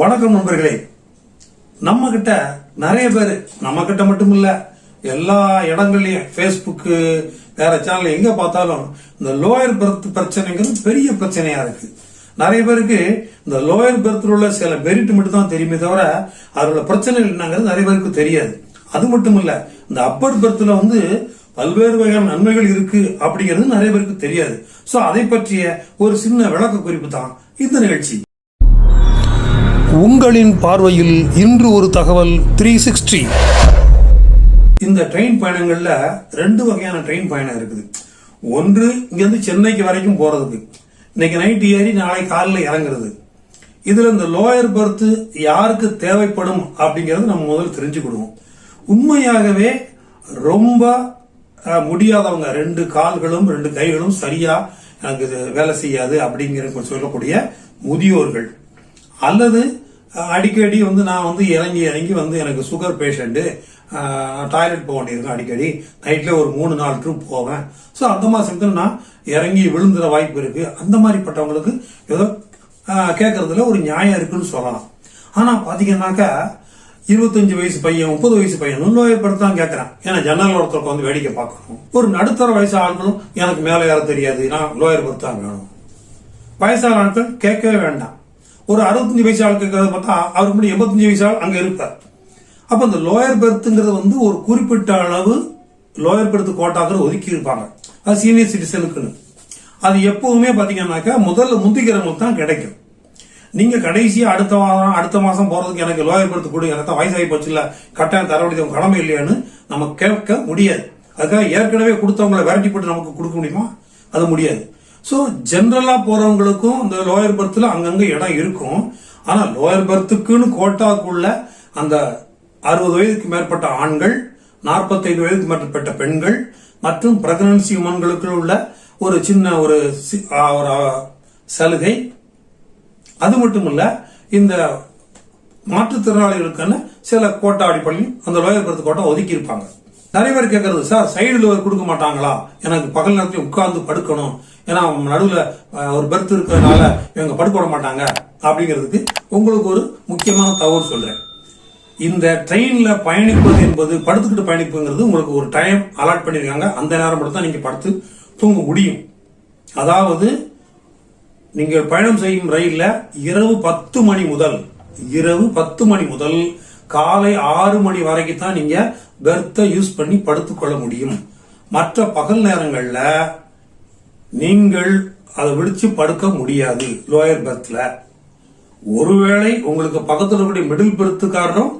வணக்கம் நண்பர்களே. நம்ம கிட்ட நிறைய பேர் நம்ம கிட்ட மட்டும் இல்ல எல்லா இடங்கள்லயும் ஃபேஸ்புக்கு வேற சேனல் எங்க பார்த்தாலும் இந்த லோயர் பெர்த் பிரச்சனைங்கிறது பெரிய பிரச்சனையா இருக்கு. நிறைய பேருக்கு இந்த லோயர் பெர்த்தில் உள்ள சில பெரிட் மட்டும் தான் தெரியுமே தவிர அதோட பிரச்சனைகள் என்னங்கிறது நிறைய பேருக்கு தெரியாது. அது மட்டும் இல்ல இந்த அப்பர் பெர்த்தில் வந்து பல்வேறு வகையான நன்மைகள் இருக்கு அப்படிங்கிறது நிறைய பேருக்கு தெரியாது. சோ அதை பற்றிய ஒரு சின்ன விளக்க குறிப்பு தான் இந்த நிகழ்ச்சி. உங்களின் பார்வையில் இன்று ஒரு தகவல் த்ரீ சிக்ஸ்டி இந்த ட்ரெயின் பயணங்களில் ரெண்டு வகையான ட்ரெயின் பயணம் இருக்குது. ஒன்று இங்கேருந்து சென்னைக்கு வரைக்கும் போகிறதுக்கு இன்னைக்கு நைட் ஏறி நாளை காலில் இறங்குறது. இதில் இந்த லோயர் பர்த்து யாருக்கு தேவைப்படும் அப்படிங்கிறது நம்ம முதல்ல தெரிஞ்சுக்கிடுவோம். உண்மையாகவே ரொம்ப முடியாதவங்க ரெண்டு கால்களும் ரெண்டு கைகளும் சரியாக எனக்கு இது வேலை செய்யாது அப்படிங்கிற சொல்லக்கூடிய முதியோர்கள். அல்லது அடிக்கடி வந்து நான் வந்து இறங்கி இறங்கி வந்து எனக்கு சுகர் பேஷண்ட்டு டாய்லெட் போக வேண்டியிருக்கும் அடிக்கடி. நைட்டில் ஒரு மூணு நாலு ட்ரிப் போவேன். ஸோ அந்த மாதிரி சமயத்தில் நான் இறங்கி விழுந்துற வாய்ப்பு இருக்குது அந்த மாதிரிப்பட்டவங்களுக்கு ஏதோ கேட்குறதுல கேட்கறதுல ஒரு நியாயம் இருக்குன்னு சொல்லலாம். ஆனால் பார்த்தீங்கன்னாக்கா இருபத்தஞ்சு வயசு பையன் முப்பது வயசு பையன் நுண்ணுவாயப்படுத்த தான் கேட்கறான் ஏன்னா ஜன்னல் ஒருத்தருக்கு வந்து வேடிக்கை பார்க்கணும். ஒரு நடுத்தர வயசு ஆண்களும் எனக்கு மேலே ஏற தெரியாது. நான் லோயர் பர்த் தான் வேணும். வயசான ஆட்கள் கேட்கவே வேண்டாம். ஒரு அறுபத்தஞ்சு வயசு ஆள் பார்த்தா அவருக்கு முன்னாடி எண்பத்தஞ்சு வயசு ஆள் அங்கே இருப்பார். அப்போ இந்த லோயர் பெர்த்துங்கிறது வந்து ஒரு குறிப்பிட்ட அளவு லோயர் பெர்த் கோட்டாக்கிற ஒதுக்கி இருப்பாங்க. அது சீனியர் சிட்டிசனுக்குன்னு அது எப்பவுமே பார்த்தீங்கன்னாக்கா முதல்ல முந்திக்கிறவங்களுக்கு தான் கிடைக்கும். நீங்கள் கடைசியாக அடுத்த மாதம் அடுத்த மாதம் போகிறதுக்கு எனக்கு லோயர் பெர்த் கொடுங்க எனக்கு தான் வயசாகி போச்சு இல்லை கட்டாயம் தர வேண்டியது கடமை இல்லையான்னு நம்ம கேட்க முடியாது. அதுக்காக ஏற்கனவே கொடுத்தவங்களை விரட்டி போட்டு நமக்கு கொடுக்க முடியுமா? அது முடியாது. ஸோ ஜென்ரலாக போகிறவங்களுக்கும் இந்த லோயர் பர்த்தில் அங்கங்கே இடம் இருக்கும். ஆனால் லோயர் பர்த்துக்குன்னு கோட்டாக்குள்ள அந்த அறுபது வயதுக்கு மேற்பட்ட ஆண்கள் நாற்பத்தைந்து வயதுக்கு மேற்பட்ட பெண்கள் மற்றும் பிரெக்னன்சி உமன்களுக்கு உள்ள ஒரு சின்ன ஒரு சி- ஒரு சலுகை. அது மட்டும் இல்லை இந்த மாற்றுத்திறனாளிகளுக்கான சில கோட்டா அடிப்படையில் அந்த லோயர் பர்த் கோட்டா ஒதுக்கி இருப்பாங்க நிறைய பேர் கேட்கறது சார் சைடு ஒரு கொடுக்க மாட்டாங்களா? எனக்கு பகல் நேரத்தில் உட்கார்ந்து படுக்கணும். ஏன்னா நடுவில் ஒரு பெர்த் இருக்கிறதுனால இவங்க படுக்க விட மாட்டாங்க. அப்படிங்கிறதுக்கு உங்களுக்கு ஒரு முக்கியமான தகவல் சொல்றேன். இந்த ட்ரெயினில் பயணிப்பது என்பது படுத்துக்கிட்டு பயணிப்புங்கிறது உங்களுக்கு ஒரு டைம் அலாட் பண்ணியிருக்காங்க அந்த நேரம் மட்டும் தான் நீங்கள் படுத்து தூங்க முடியும். அதாவது நீங்கள் பயணம் செய்யும் ரயிலில் இரவு பத்து மணி முதல் இரவு பத்து மணி முதல் காலை ஆறு மணி வரைக்கும் தான் நீங்க பெர்த்தை யூஸ் பண்ணி படுத்துக்கொள்ள முடியும். மற்ற பகல் நேரங்கள்ல நீங்கள் அதை விழிச்சு படுக்க முடியாது லோயர் பெர்த்ல ஒருவேளை உங்களுக்கு பக்கத்தில் இருக்கக்கூடிய மிடில் பெருத்துக்காரரும்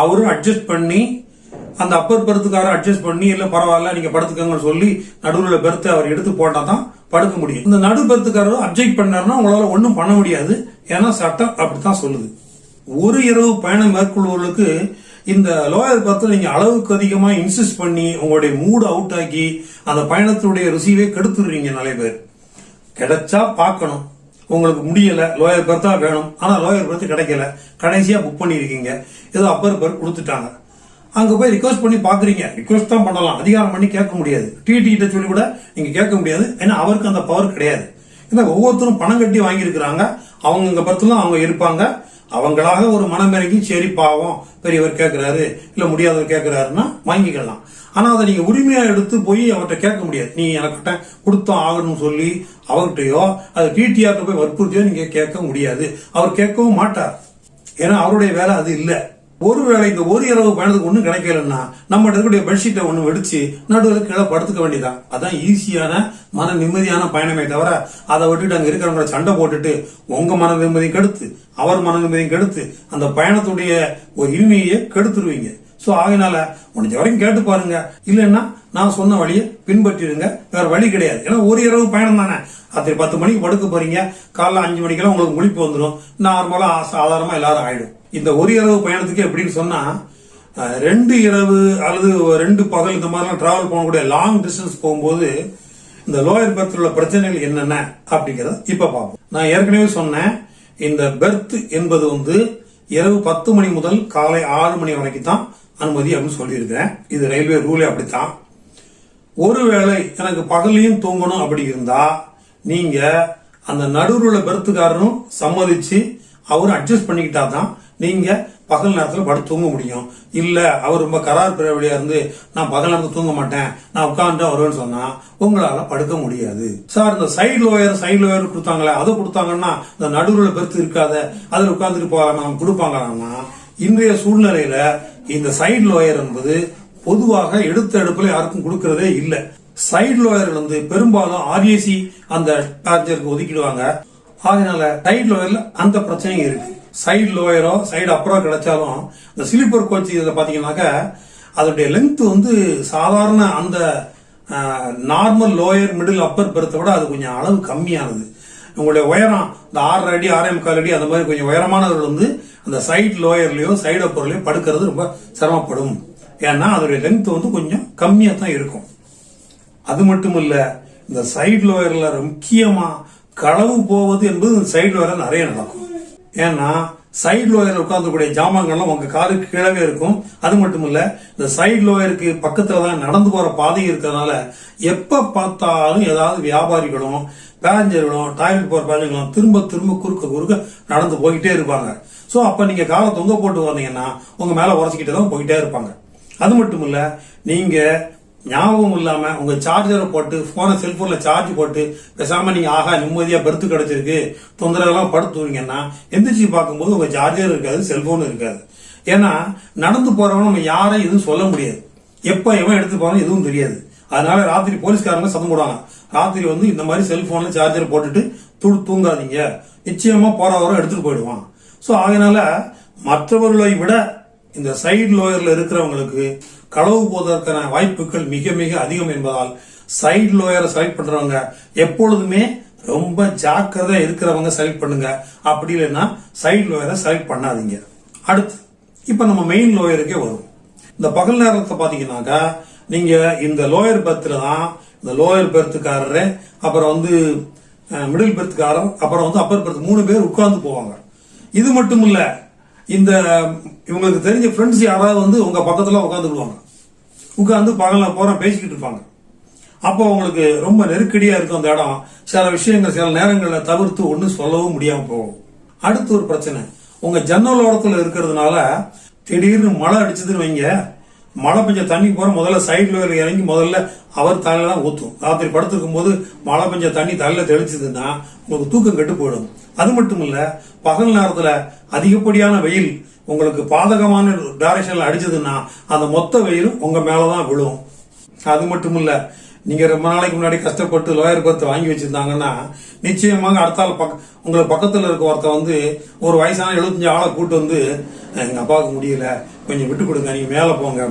அவரும் அட்ஜஸ்ட் பண்ணி அந்த அப்பர் பெருத்துக்காரரும் அட்ஜஸ்ட் பண்ணி இல்லை பரவாயில்ல நீங்கள் படுத்துக்கங்கன்னு சொல்லி நடுவுல பெருத்தை அவர் எடுத்து போட்டால் தான் படுக்க முடியும். இந்த நடு பெருத்துக்காரரும் அப்ஜெக்ட் பண்ணாருன்னா உங்களால் ஒன்றும் பண்ண முடியாது. ஏன்னா சட்டம் அப்படித்தான் சொல்லுது. ஒரு இரவு பயணம் மேற்கொள்வர்களுக்கு இந்த லோயர் பர்த்தில் நீங்க அளவுக்கு அதிகமா இன்சிஸ்ட் பண்ணி உங்களுடைய மூடு அவுட் ஆக்கி அந்த பயணத்தினுடைய ரிசீவே கெடுத்துடுறீங்க நிறைய பேர். கிடைச்சா பார்க்கணும். உங்களுக்கு முடியல லோயர் பெர்த் தான் வேணும். ஆனா லோயர் பர்த் கிடைக்கல. கடைசியா புக் பண்ணிருக்கீங்க ஏதோ அப்பர் பெர்த் கொடுத்துட்டாங்க. அங்க போய் ரிக்வஸ்ட் பண்ணி பாக்குறீங்க ரிக்வஸ்ட் தான் பண்ணலாம். அதிகாரம் பண்ணி கேட்க முடியாது. டிடி கிட்ட சொல்லி கூட நீங்க கேட்க முடியாது. ஏன்னா அவருக்கு அந்த பவர் கிடையாது. ஏன்னா ஒவ்வொருத்தரும் பணம் கட்டி வாங்கியிருக்கிறாங்க. அவங்க இங்க பர்த்லாம் அவங்க இருப்பாங்க. அவங்களாக ஒரு மனம் இறங்கி சரி பாவம் பெரியவர் கேட்கிறாரு இல்லை முடியாதவர் கேட்கிறாருன்னா வாங்கிக்கலாம். ஆனால் அதை நீங்கள் உரிமையாக எடுத்து போய் அவர்கிட்ட கேட்க முடியாது. நீ எனக்கிட்ட கொடுத்தோம் ஆகணும்னு சொல்லி அவர்கிட்டயோ அது டிடிஆர்கிட்ட போய் வற்புறுத்தியோ நீங்கள் கேட்க முடியாது. அவர் கேட்கவும் மாட்டார். ஏன்னா அவருடைய வேலை அது இல்லை. ஒருவேளை இந்த ஒரு இரவு பயணத்துக்கு ஒண்ணும் கிடைக்கலன்னா நம்ம இருக்கக்கூடிய பெட்ஷீட்டை ஒண்ணு வெடிச்சு நடுவில் கீழே படுத்துக்க வேண்டியதான் அதான் ஈஸியான மன நிம்மதியான பயணமே தவிர அதை விட்டுட்டு அங்க இருக்கிறவங்கள சண்டை போட்டுட்டு உங்க மன நிம்மதியும் கெடுத்து அவர் மன நிம்மதியும் கெடுத்து அந்த பயணத்துடைய ஒரு இனிமையை கெடுத்துருவீங்க. சோ ஆகினால முடிஞ்ச வரைக்கும் கேட்டு பாருங்க. இல்லைன்னா நான் சொன்ன வழியை பின்பற்றிடுங்க. வேற வழி கிடையாது. ஏன்னா ஒரு இரவு பயணம் தானே. ராத்திரி பத்து மணிக்கு படுக்க போறீங்க. காலைல அஞ்சு மணிக்கெல்லாம் உங்களுக்கு முழிப்பு வந்துடும் நார்மலா சாதாரணமா எல்லாரும் ஆயிடும். இந்த ஒரு இரவு பயணத்துக்கு எப்படின்னு சொன்னா ரெண்டு இரவு அல்லது ரெண்டு பகல் இந்த மாதிரிலாம் டிராவல் பண்ணக்கூடிய லாங் டிஸ்டன்ஸ் போகும்போது இந்த லோயர் பெர்த்தில் உள்ள பிரச்சனைகள் என்னென்ன அப்படிங்கிறத இப்ப பார்ப்போம். நான் ஏற்கனவே சொன்னேன் இந்த பெர்த் என்பது வந்து இரவு பத்து மணி முதல் காலை ஆறு மணி வரைக்கும் தான் அனுமதி அப்படின்னு சொல்லியிருக்கிறேன். இது ரயில்வே ரூலே அப்படித்தான். ஒருவேளை எனக்கு பகல்லையும் தூங்கணும் அப்படி இருந்தா நீங்க அந்த நடுவில் உள்ள பெர்த்துக்காரனும் சம்மதிச்சு அவரும் அட்ஜஸ்ட் பண்ணிக்கிட்டா தான் நீங்க பகல் நேரத்தில் படுத்து தூங்க முடியும். இல்ல அவர் ரொம்ப கரார் பிறவழியா இருந்து நான் பகல் நேரத்தில் தூங்க மாட்டேன் நான் உட்காந்துட்டு வருவேன்னு சொன்னா உங்களால படுக்க முடியாது. சார் இந்த சைடு லோயர் சைடு லோயர் கொடுத்தாங்களே அதை கொடுத்தாங்கன்னா இந்த நடுவில் பெருத்து இருக்காத அதில் உட்காந்துட்டு போகலாம் கொடுப்பாங்கன்னா இன்றைய சூழ்நிலையில இந்த சைடு லோயர் என்பது பொதுவாக எடுத்த எடுப்புல யாருக்கும் கொடுக்கறதே இல்லை. சைடு லோயர் வந்து பெரும்பாலும் ஆர்ஏசி அந்த சார்ஜருக்கு ஒதுக்கிடுவாங்க. அதனால சைடு லோயர்ல அந்த பிரச்சனையும் இருக்கு. சைடு லோயரோ சைடு அப்புறம் கிடைச்சாலும் இந்த ஸ்லீப்பர் கோச் இதில் பார்த்தீங்கன்னாக்கா அதனுடைய லென்த் வந்து சாதாரண அந்த நார்மல் லோயர் மிடில் அப்பர் பெருத்தை விட அது கொஞ்சம் அளவு கம்மியானது. உங்களுடைய உயரம் இந்த ஆறரை அடி ஆறே முக்கால் அடி அந்த மாதிரி கொஞ்சம் உயரமானவர்கள் வந்து அந்த சைடு லோயர்லையோ சைடு அப்பர்லயோ படுக்கிறது ரொம்ப சிரமப்படும். ஏன்னா அதோடைய லென்த் வந்து கொஞ்சம் கம்மியாக தான் இருக்கும். அது மட்டும் இல்லை இந்த சைடு லோயரில் முக்கியமாக களவு போவது என்பது இந்த சைடு லோயரில் நிறைய நடக்கும். ஏன்னா சைடு லோயர் உட்கார்ந்துக்கூடிய ஜாமான்கள்லாம் உங்க காருக்கு கீழவே இருக்கும். அது மட்டும் இல்ல இந்த சைடு லோயருக்கு பக்கத்துல தான் நடந்து போற பாதை இருக்கிறதுனால எப்ப பார்த்தாலும் ஏதாவது வியாபாரிகளும் பேசஞ்சர்களும் டாய்லெட் போற பேசஞ்சர்களும் திரும்ப திரும்ப குறுக்க குறுக்க நடந்து போயிட்டே இருப்பாங்க. சோ அப்ப நீங்க காலை தொங்க போட்டு வந்தீங்கன்னா உங்க மேல உரைச்சிக்கிட்டே தான் போயிட்டே இருப்பாங்க. அது மட்டும் இல்ல நீங்க ஞாபகம் இல்லாம உங்க சார்ஜரை போட்டு போனை செல்போன்ல சார்ஜ் போட்டு பேசாம நீங்க ஆகா நிம்மதியா பெருத்து கிடைச்சிருக்கு தொந்தரவெல்லாம் படுத்துவீங்கன்னா எந்திரிச்சு பார்க்கும்போது உங்க சார்ஜர் இருக்காது செல்போன் இருக்காது. ஏன்னா நடந்து போறவங்க நம்ம யாரையும் எதுவும் சொல்ல முடியாது. எப்ப எவன் எடுத்து போறோம் எதுவும் தெரியாது. அதனால ராத்திரி போலீஸ்காரங்க சத்தம் போடுவாங்க. ராத்திரி வந்து இந்த மாதிரி செல்போன்ல சார்ஜர் போட்டுட்டு தூ தூங்காதீங்க. நிச்சயமா போறவரும் எடுத்துட்டு போயிடுவான். ஸோ அதனால மற்றவர்களை விட இந்த சைடு லோயர்ல இருக்கிறவங்களுக்கு களவு போவதற்கான வாய்ப்புகள் மிக மிக அதிகம் என்பதால் சைடு லோயரை செலக்ட் பண்றவங்க எப்பொழுதுமே ரொம்ப ஜாக்கிரதா இருக்கிறவங்க செலக்ட் பண்ணுங்க. அப்படி இல்லைன்னா சைடு லோயரை செலக்ட் பண்ணாதீங்க. அடுத்து இப்ப நம்ம மெயின் லோயருக்கே வரும் இந்த பகல் நேரத்தை பாத்தீங்கன்னாக்கா நீங்க இந்த லோயர் பெர்த்ல தான் இந்த லோயர் பெர்த்துக்காரரு அப்புறம் வந்து மிடில் பெர்த்துக்காரர் அப்புறம் வந்து அப்பர் பெர்த் மூணு பேர் உட்கார்ந்து போவாங்க. இது மட்டும் இல்லை இந்த இவங்களுக்கு தெரிஞ்ச ஃப்ரெண்ட்ஸ் யாராவது வந்து உங்க பக்கத்துல உட்காந்துக்குவாங்க உட்காந்து பகல போற பேசிக்கிட்டு இருப்பாங்க. அப்போ அவங்களுக்கு ரொம்ப நெருக்கடியா இருக்கும் அந்த இடம். சில விஷயங்கள் சில நேரங்களில் தவிர்த்து ஒன்றும் சொல்லவும் முடியாம போகும். அடுத்து ஒரு பிரச்சனை. உங்க ஜன்னல் ஓரத்தில் இருக்கிறதுனால திடீர்னு மழை அடிச்சதுன்னு வைங்க. மழை பெஞ்ச தண்ணி போற முதல்ல சைடில் இறங்கி முதல்ல அவர் தலையெல்லாம் ஊற்றும் ராத்திரி படுத்துருக்கும் போது மழை பெஞ்ச தண்ணி தலையில் தெளிச்சதுன்னா உங்களுக்கு தூக்கம் கெட்டு போயிடும். அது மட்டும் இல்லை பகல் நேரத்தில் அதிகப்படியான வெயில் உங்களுக்கு பாதகமான டைரக்ஷனில் அடிச்சதுன்னா அந்த மொத்த வெயிலும் உங்கள் மேலே தான் விழும். அது மட்டும் இல்லை நீங்க ரொம்ப நாளைக்கு முன்னாடி கஷ்டப்பட்டு லோயர் பர்த் வாங்கி வச்சிருந்தாங்கன்னா நிச்சயமாக அடுத்தால பக்க உங்களுக்கு பக்கத்துல இருக்க ஒருத்த வந்து ஒரு வயசான எழுபத்தஞ்சு ஆளை கூட்டு வந்து எங்க அப்பாவுக்கு முடியல கொஞ்சம் விட்டு கொடுங்க நீங்க மேல போங்க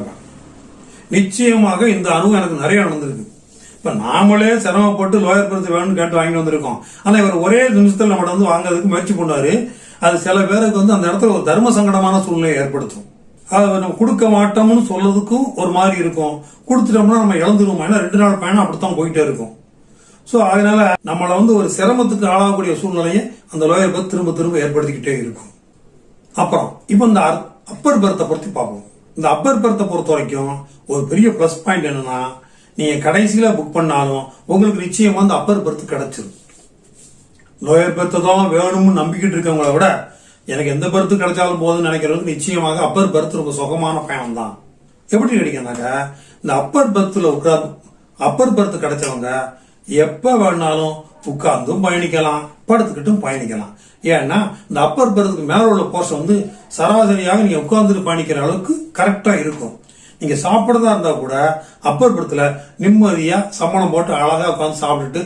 நிச்சயமாக இந்த அனுபவம் எனக்கு நிறைய நடந்திருக்கு. இப்ப நாமளே சிரமப்பட்டு லோயர் பர்த் வேணும்னு கேட்டு வாங்கிட்டு வந்திருக்கோம். ஆனா இவர் ஒரே நிமிஷத்துல நம்மகிட்ட வந்து வாங்குறதுக்கு முயற்சி பண்ணாரு. அது சில பேருக்கு வந்து அந்த இடத்துல ஒரு தர்ம சங்கடமான சூழ்நிலையை ஏற்படுத்தும். அதை நம்ம கொடுக்க மாட்டோம்னு சொல்றதுக்கும் ஒரு மாதிரி இருக்கும். கொடுத்துட்டோம்னா நம்ம இழந்துருவோம்? ஏன்னா ரெண்டு நாள் பயணம் அப்படித்தான் போயிட்டே இருக்கும். ஸோ அதனால நம்மளை வந்து ஒரு சிரமத்துக்கு ஆளாகக்கூடிய சூழ்நிலையை அந்த லோயர் பர்த் திரும்ப திரும்ப ஏற்படுத்திக்கிட்டே இருக்கும். அப்புறம் இப்போ இந்த அப்பர் பர்த்தை பொறுத்து பார்ப்போம். இந்த அப்பர் பர்த்தை பொறுத்த வரைக்கும் ஒரு பெரிய ப்ளஸ் பாயிண்ட் என்னன்னா நீங்க கடைசியில புக் பண்ணாலும் உங்களுக்கு நிச்சயமா அந்த அப்பர் பர்த் கிடைச்சிரும். லோயர் பர்த்தை தான் வேணும்னு நம்பிக்கிட்டு இருக்கவங்கள விட எனக்கு எந்த பெர்த்து கிடைச்சாலும் போதும்னு நினைக்கிறவங்க நிச்சயமாக அப்பர் பர்த் ரொம்ப சுகமான பயணம் தான் எப்படி கிடைக்கும்னாக்க இந்த அப்பர் பர்த்தில் உட்கார் அப்பர் பர்த் கிடைச்சவங்க எப்போ வேணாலும் உட்கார்ந்தும் பயணிக்கலாம் படுத்துக்கிட்டும் பயணிக்கலாம். ஏன்னா இந்த அப்பர் பர்த்துக்கு மேலே உள்ள போர்ஷன் வந்து சராசரியாக நீங்கள் உட்கார்ந்துட்டு பயணிக்கிற அளவுக்கு கரெக்டாக இருக்கும். நீங்கள் சாப்பிட்றதா இருந்தால் கூட அப்பர் பர்த்தில் நிம்மதியாக சம்மணம் போட்டு அழகாக உட்காந்து சாப்பிட்டுட்டு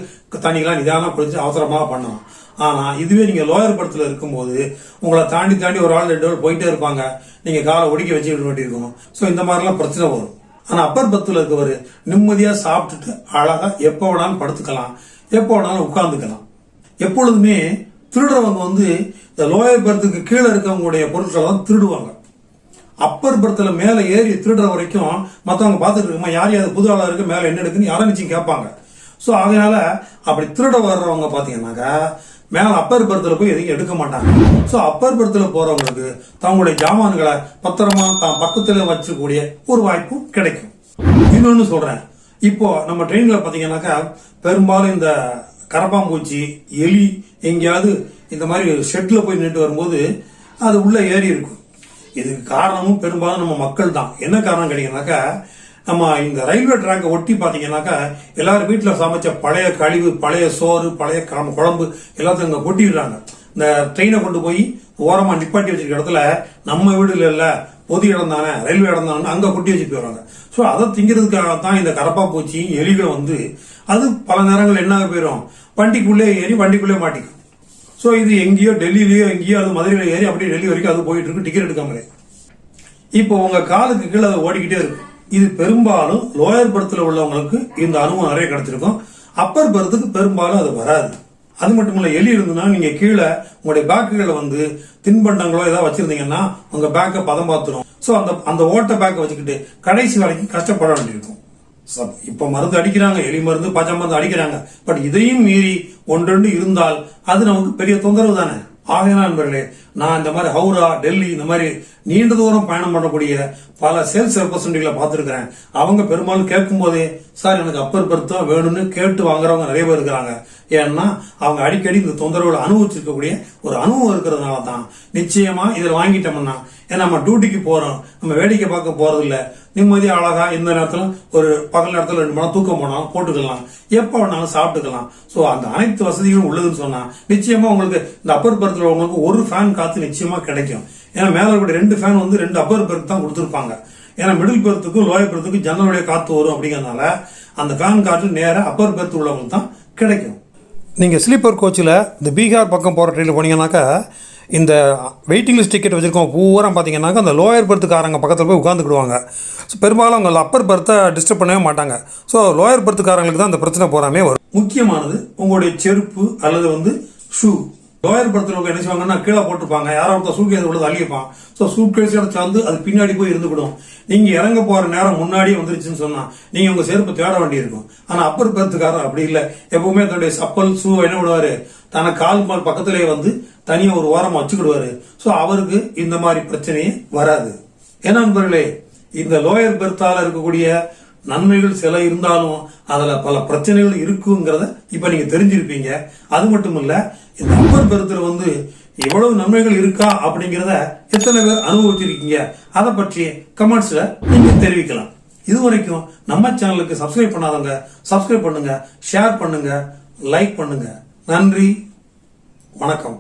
தண்ணியெல்லாம் நிதானம் குடிச்சு அவசரமாக பண்ணலாம். ஆனால் இதுவே நீங்கள் லோயர் படத்தில் இருக்கும்போது உங்களை தாண்டி தாண்டி ஒரு ஆள் ரெண்டு ஆள் போயிட்டே இருப்பாங்க. நீங்கள் காலை ஒடுக்கி வச்சு விட வேண்டியிருக்கும் ஸோ இந்த மாதிரிலாம் பிரச்சனை வரும். ஆனால் அப்பர் பத்தில் இருக்கவர் நிம்மதியாக சாப்பிட்டுட்டு அழகாக எப்போ வேணாலும் படுத்துக்கலாம். எப்போ வேணாலும் உட்காந்துக்கலாம் எப்பொழுதுமே திருடுறவங்க வந்து இந்த லோயர் பர்த்துக்கு கீழே இருக்கவங்களுடைய பொருட்களை தான் திருடுவாங்க. அப்பர் பர்த்தில் மேலே ஏறி திருடுற வரைக்கும் மற்றவங்க பார்த்துட்டு இருக்கமா யார் யார் புது ஆளாக இருக்கு மேலே என்ன எடுக்குன்னு யாரும் நிச்சயம் கேட்பாங்க. ஸோ அதனால அப்படி திருட வர்றவங்க பார்த்தீங்கன்னாக்கா மேல அப்பர் பர்த்தில் போய் எதையும் எடுக்க மாட்டாங்க. ஸோ அப்பர் பர்த்தில் போறவங்களுக்கு தங்களுடைய ஜாமான்களை பத்திரமா தான் பக்கத்தில் வச்சுக்கூடிய ஒரு வாய்ப்பும் கிடைக்கும். இன்னொன்னு சொல்றேன். இப்போ நம்ம ட்ரெயின்ல பாத்தீங்கன்னாக்கா பெரும்பாலும் இந்த கரப்பாம்பூச்சி எலி எங்கேயாவது இந்த மாதிரி ஷெட்ல போய் நின்று வரும்போது அது உள்ள ஏறி இருக்கும். இதுக்கு காரணமும் பெரும்பாலும் நம்ம மக்கள் தான் என்ன காரணம் கேட்டீங்கன்னாக்கா நம்ம இந்த ரயில்வே ட்ராக்கை ஒட்டி பார்த்தீங்கன்னாக்கா எல்லாரும் வீட்டில் சமைச்ச பழைய கழிவு பழைய சோறு பழைய காம- குழம்பு எல்லாத்தையும் இங்கே கொட்டிடுறாங்க. இந்த ட்ரெயினை கொண்டு போய் ஓரமாக நிப்பாட்டி வச்சிருக்க இடத்துல நம்ம வீடுல இல்லை பொது இடம் தானே ரயில்வே இடம் தானே அங்கே கொட்டி வச்சுட்டு போயிடுறாங்க. ஸோ அதை திங்கிறதுக்காக தான் இந்த கரப்பா பூச்சியும் எலிகளும் வந்து அது பல நேரங்கள் என்ன போயிடும் வண்டிக்குள்ளே ஏறி வண்டிக்குள்ளே மாட்டிக்கும். ஸோ இது எங்கேயோ டெல்லியிலேயோ எங்கேயோ அது மதுரையில் ஏறி அப்படியே டெல்லி வரைக்கும் அது போயிட்டு இருக்கு டிக்கெட் எடுக்காமலே. இப்போ உங்கள் காலுக்கு கீழே அது ஓடிக்கிட்டே இருக்கும் இது பெரும்பாலும் லோயர் பர்த்தில் உள்ளவங்களுக்கு இந்த அனுபவம் நிறைய கிடைச்சிருக்கும். அப்பர் பர்த்துக்கு பெரும்பாலும் அது வராது. அது மட்டும் இல்லை எலி இருந்ததுன்னா நீங்க கீழே உங்களுடைய பேக்குகளை வந்து தின்பண்டங்களோ ஏதாவது வச்சிருந்தீங்கன்னா உங்க பேக்கை பதம் பார்த்துரும் ஸோ அந்த அந்த ஓட்ட பேக்கை வச்சுக்கிட்டு கடைசி வரைக்கும் கஷ்டப்பட வேண்டியிருக்கும். இப்போ மருந்து அடிக்கிறாங்க எலி மருந்து பச்சை மருந்து அடிக்கிறாங்க. பட் இதையும் மீறி ஒன்றொன்று இருந்தால் அது நமக்கு பெரிய தொந்தரவு தானே? ஆகையான நண்பர்களே நான் இந்த மாதிரி ஹவுரா டெல்லி இந்த மாதிரி நீண்ட தூரம் பயணம் பண்ணக்கூடிய பல சேல்ஸ் ரெப்ரசன்டேட்டிவ்ல பார்த்துருக்கிறேன். அவங்க பெரும்பாலும் கேட்கும் போதே சார் எனக்கு அப்பர் பர்த்தா வேணும்னு கேட்டு வாங்குறவங்க நிறைய பேர் இருக்கிறாங்க. ஏன்னா அவங்க அடிக்கடி இந்த தொந்தரவுகளை அனுபவிச்சிருக்கக்கூடிய ஒரு அனுபவம் இருக்கிறதுனால தான். நிச்சயமா இதில் வாங்கிட்டோம்னா ஏன்னா நம்ம டியூட்டிக்கு போறோம். நம்ம வேடிக்கை பார்க்க போறது இல்லை நிம்மதியாக அழகா இந்த நேரத்தில் ஒரு பகல் நேரத்தில் ரெண்டு மணி தூக்கம் போனாலும் போட்டுக்கலாம். எப்போ வேணாலும் சாப்பிட்டுக்கலாம். ஸோ அந்த அனைத்து வசதிகளும் உள்ளதுன்னு சொன்னா நிச்சயமா உங்களுக்கு இந்த அப்பர் பர்த்தில் உங்களுக்கு ஒரு ஃபேன் காத்து நிச்சயமா கிடைக்கும். ஏன்னா மேல இருக்கக்கூடிய ரெண்டு ஃபேன் வந்து ரெண்டு அப்பர் பெர்த் தான் கொடுத்துருப்பாங்க. ஏன்னா மிடில் பெர்த்துக்கும் லோயர் பெர்த்துக்கும் ஜன்னலுடைய காத்து வரும் அப்படிங்கறதுனால அந்த ஃபேன் காற்று நேரா அப்பர் பெர்த் உள்ளவங்களுக்கு தான் கிடைக்கும். நீங்கள் ஸ்லீப்பர் கோச்சில் இந்த பீகார் பக்கம் போகிற ட்ரெயினில் போனீங்கன்னாக்கா இந்த வெயிட்டிங் லிஸ்ட் டிக்கெட் வச்சுருக்கோம் பூரா பார்த்தீங்கன்னாக்கா அந்த லோயர் பர்த்துக்காரங்க பக்கத்தில் போய் உட்காந்துக்கிடுவாங்க ஸோ பெரும்பாலும் அவங்க அப்பர் பர்த்தை டிஸ்டர்ப் பண்ணவே மாட்டாங்க. ஸோ லோயர் பர்த்துக்காரங்களுக்கு தான் அந்த பிரச்சனை போறாமே வரும். முக்கியமானது உங்களுடைய செருப்பு அல்லது வந்து ஷூ லோயர் பர்த்தில் என்ன செய்வாங்கன்னா கீழே போட்டுருப்பாங்க. யாரோ ஒருத்தர் சூட்கேஸ் உள்ளது அழியப்பான் ஸோ சூட்கேஸோட சேர்ந்து அது பின்னாடி போய் இருந்துவிடும் நீங்க இறங்க போற நேரம் முன்னாடியே வந்துருச்சுன்னு சொன்னா நீங்க உங்க செருப்பு தேட வேண்டியிருக்கும். ஆனா அப்பர் பெருத்துக்காரர் அப்படி இல்லை. எப்பவுமே தன்னுடைய சப்பல் ஷூ என்ன விடுவார்? தன கால் மால் பக்கத்திலேயே வந்து தனியாக ஒரு ஓரம் வச்சுக்கிடுவாரு. ஸோ அவருக்கு இந்த மாதிரி பிரச்சனையே வராது. ஏன்னா நண்பர்களே இந்த லோயர் பெர்த்தால இருக்கக்கூடிய நன்மைகள் சில இருந்தாலும் அதில் பல பிரச்சனைகள் இருக்குங்கிறத இப்போ நீங்கள் தெரிஞ்சிருப்பீங்க. அது மட்டும் இல்லை இந்த அப்பர் பெருத்தர் வந்து எவ்வளவு நன்மைகள் இருக்கா அப்படிங்கிறத எத்தனை பேர் அனுபவிச்சிருக்கீங்க? அதை பற்றி கமெண்ட்ஸில் நீங்கள் தெரிவிக்கலாம். இது வரைக்கும் நம்ம சேனலுக்கு சப்ஸ்கிரைப் பண்ணாதவங்க சப்ஸ்கிரைப் பண்ணுங்க ஷேர் பண்ணுங்க லைக் பண்ணுங்க. நன்றி வணக்கம்.